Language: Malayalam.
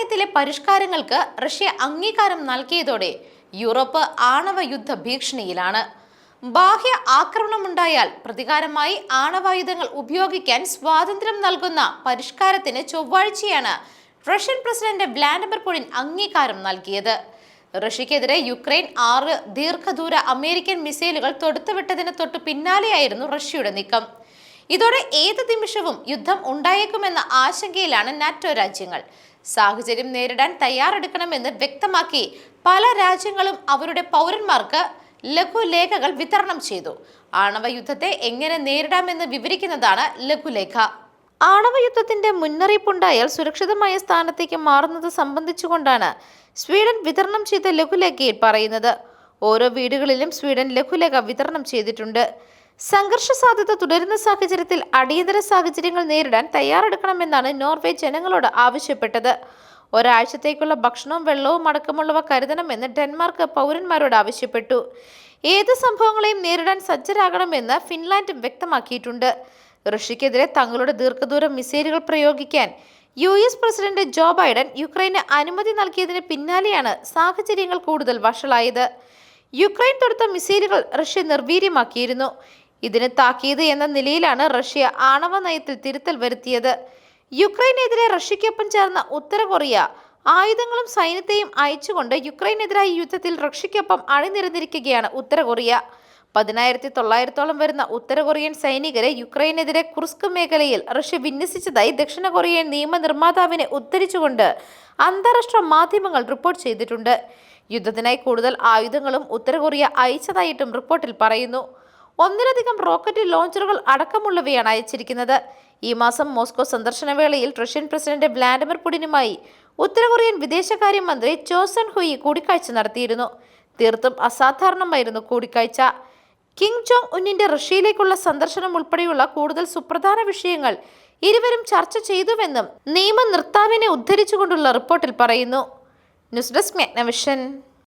നയത്തിലെ പരിഷ്കാരങ്ങൾക്ക് റഷ്യ അംഗീകാരം നൽകിയതോടെ യൂറോപ്പ് ആണവ യുദ്ധ ഭീഷണിയിലാണ്. ബാഹ്യ ആക്രമണമുണ്ടായാൽ പ്രതികാരമായി ആണവായുധങ്ങൾ ഉപയോഗിക്കാൻ സ്വാതന്ത്ര്യം നൽകുന്ന പരിഷ്കാരത്തിന് ചൊവ്വാഴ്ചയാണ് റഷ്യൻ പ്രസിഡന്റ് വ്ലാഡിമിർ പുടിൻ അംഗീകാരം നൽകിയത്. റഷ്യക്കെതിരെ യുക്രൈൻ ആറ് ദീർഘദൂര അമേരിക്കൻ മിസൈലുകൾ തൊടുത്തുവിട്ടതിന് തൊട്ടു പിന്നാലെയായിരുന്നു റഷ്യയുടെ നീക്കം. ഇതോടെ ഏത് നിമിഷവും യുദ്ധം ഉണ്ടായേക്കുമെന്ന ആശങ്കയിലാണ് നാറ്റോ രാജ്യങ്ങൾ. സാഹചര്യം നേരിടാൻ തയ്യാറെടുക്കണമെന്ന് വ്യക്തമാക്കി പല രാജ്യങ്ങളും അവരുടെ പൗരന്മാർക്ക് ലഘുലേഖകൾ വിതരണം ചെയ്തു. ആണവ യുദ്ധത്തെ എങ്ങനെ നേരിടാമെന്ന് വിവരിക്കുന്നതാണ് ലഘുലേഖ ആണവ യുദ്ധത്തിന്റെ മുന്നറിയിപ്പുണ്ടായാൽ സുരക്ഷിതമായ സ്ഥാനത്തേക്ക് മാറുന്നത് സംബന്ധിച്ചുകൊണ്ടാണ് സ്വീഡൻ വിതരണം ചെയ്ത ലഘുലേഖയിൽ പറയുന്നത്. ഓരോ വീടുകളിലും സ്വീഡൻ ലഘുലേഖ വിതരണം ചെയ്തിട്ടുണ്ട്. സംഘർഷ സാധ്യത തുടരുന്ന സാഹചര്യത്തിൽ അടിയന്തര സാഹചര്യങ്ങൾ നേരിടാൻ തയ്യാറെടുക്കണമെന്നാണ് നോർവേ ജനങ്ങളോട് ആവശ്യപ്പെട്ടത്. ഒരാഴ്ചത്തേക്കുള്ള ഭക്ഷണവും വെള്ളവും അടക്കമുള്ളവ കരുതണമെന്ന് ഡെൻമാർക്ക് പൗരന്മാരോട് ആവശ്യപ്പെട്ടു. ഏത് സംഭവങ്ങളെയും നേരിടാൻ സജ്ജരാകണമെന്ന് ഫിൻലാൻഡും വ്യക്തമാക്കിയിട്ടുണ്ട്. റഷ്യക്കെതിരെ തങ്ങളുടെ ദീർഘദൂര മിസൈലുകൾ പ്രയോഗിക്കാൻ U S president Joe Biden യുക്രൈന് അനുമതി നൽകിയതിന് പിന്നാലെയാണ് സാഹചര്യങ്ങൾ കൂടുതൽ വഷളായത്. യുക്രൈൻ തൊടുത്ത മിസൈലുകൾ റഷ്യ നിർവീര്യമാക്കിയിരുന്നു. ഇതിന് താക്കീത് എന്ന നിലയിലാണ് റഷ്യ ആണവ നയത്തിൽ തിരുത്തൽ വരുത്തിയത്. യുക്രൈനെതിരെ റഷ്യക്കൊപ്പം ചേർന്ന ഉത്തര കൊറിയ ആയുധങ്ങളും സൈന്യത്തെയും അയച്ചുകൊണ്ട് യുക്രൈനെതിരായ യുദ്ധത്തിൽ റഷ്യക്കൊപ്പം അണിനിരന്നിരിക്കുകയാണ് ഉത്തര കൊറിയ. പതിനായിരത്തി തൊള്ളായിരത്തോളം വരുന്ന ഉത്തര കൊറിയൻ സൈനികരെ യുക്രൈനെതിരെ കുർസ്ക് മേഖലയിൽ റഷ്യ വിന്യസിച്ചതായി ദക്ഷിണ കൊറിയൻ നിയമനിർമ്മാതാവിനെ ഉദ്ധരിച്ചുകൊണ്ട് അന്താരാഷ്ട്ര മാധ്യമങ്ങൾ റിപ്പോർട്ട് ചെയ്തിട്ടുണ്ട്. യുദ്ധത്തിനായി കൂടുതൽ ആയുധങ്ങളും ഉത്തര കൊറിയ അയച്ചതായിട്ടും റിപ്പോർട്ടിൽ പറയുന്നു. ഒന്നിലധികം റോക്കറ്റ് ലോഞ്ചറുകൾ അടക്കമുള്ളവയാണ് അയച്ചിരിക്കുന്നത്. ഈ മാസം മോസ്കോ സന്ദർശനവേളയിൽ റഷ്യൻ പ്രസിഡന്റ് വ്ലാഡിമിർ പുടിനുമായി ഉത്തരകൊറിയൻ വിദേശകാര്യമന്ത്രി ചോസൺ ഹുയി കൂടിക്കാഴ്ച നടത്തിയിരുന്നു. തീർത്തും അസാധാരണമായിരുന്നു കൂടിക്കാഴ്ച. കിങ് ജോങ് ഉന്നിന്റെ റഷ്യയിലേക്കുള്ള സന്ദർശനം ഉൾപ്പെടെയുള്ള കൂടുതൽ സുപ്രധാന വിഷയങ്ങൾ ഇരുവരും ചർച്ച ചെയ്തുവെന്നും നിയമ നിർത്താവിനെ ഉദ്ധരിച്ചുകൊണ്ടുള്ള റിപ്പോർട്ടിൽ പറയുന്നു. News desk മെഗ്നവിഷൻ.